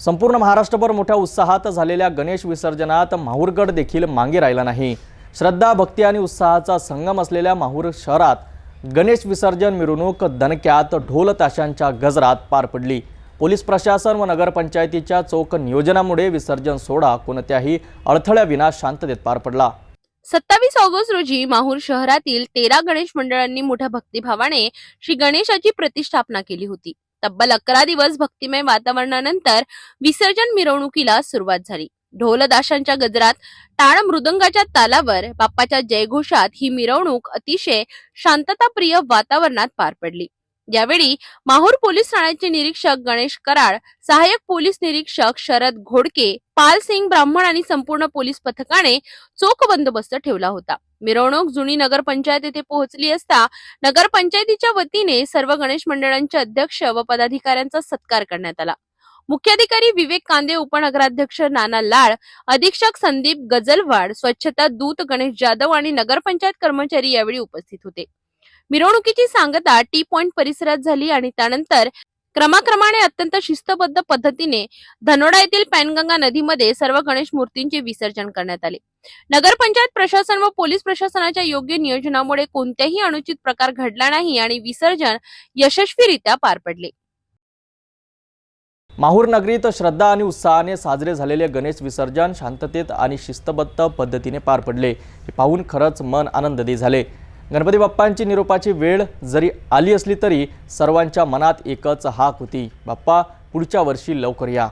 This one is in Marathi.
संपूर्ण महाराष्ट्रभर मोठ्या उत्साहात झालेल्या गणेश विसर्जनात माहूरगड देखील मागे राहिला नाही. श्रद्धा भक्ती आणि उत्साहाचा संगम असलेल्या माहूर शहरात गणेश विसर्जन मिरवणूक दणक्यात ढोल ताशांच्या गजरात पार पडली. पोलीस प्रशासन व नगरपंचायतीच्या चोख नियोजनामुळे विसर्जन सोहळा कोणत्याही अडथळ्याविना शांततेत पार पडला. सत्तावीस ऑगस्ट रोजी माहूर शहरातील तेरा गणेश मंडळांनी मोठ्या भक्तिभावाने श्री गणेशाची प्रतिष्ठापना केली होती. तब्बल अकरा दिवस भक्तिमय वातावरणानंतर विसर्जन मिरवणुकीला सुरुवात झाली. ढोलदाशांच्या गजरात टाळ मृदंगाच्या तालावर बाप्पाच्या जयघोषात ही मिरवणूक अतिशय शांतताप्रिय वातावरणात पार पडली. यावेळी माहूर पोलीस ठाण्याचे निरीक्षक गणेश कराड सहाय्यक पोलीस निरीक्षक शरद घोडके पाल सिंग ब्राह्मण आणि संपूर्ण पोलीस पथकाने चोख बंदोबस्त ठेवला होता. मिरवणूक जुनी नगरपंचायत येथे पोहोचली असता नगरपंचायतीच्या वतीने सर्व गणेश मंडळांचे अध्यक्ष व पदाधिकाऱ्यांचा सत्कार करण्यात आला. मुख्याधिकारी विवेक कांदे उपनगराध्यक्ष नाना लाड अधीक्षक संदीप गजलवाड स्वच्छता दूत गणेश जाधव आणि नगरपंचायत कर्मचारी यावेळी उपस्थित होते. मिरवणुकीची सांगता टी पॉइंट परिसरात झाली आणि त्यानंतर क्रमाक्रमाने अत्यंत शिस्तबद्ध पद्धतीने धनोडा येथील पॅनगंगा नदीमध्ये सर्व गणेश मूर्तींचे विसर्जन करण्यात आले. नगरपंचायत प्रशासन व पोलीस प्रशासनाच्या योग्य नियोजनामुळे कोणत्याही अनुचित प्रकार घडला नाही आणि विसर्जन यशस्वीरित्या पार पडले. माहूर नगरीत श्रद्धा आणि उत्साहाने साजरे झालेले गणेश विसर्जन शांततेत आणि शिस्तबद्ध पद्धतीने पार पडले. हे पाहून खरंच मन आनंददी झाले. गणपती बाप्पांची निरोपाची वेळ जरी आली असली तरी सर्वांच्या मनात एकच हाक होती. बाप्पा पुढच्या वर्षी लवकर या.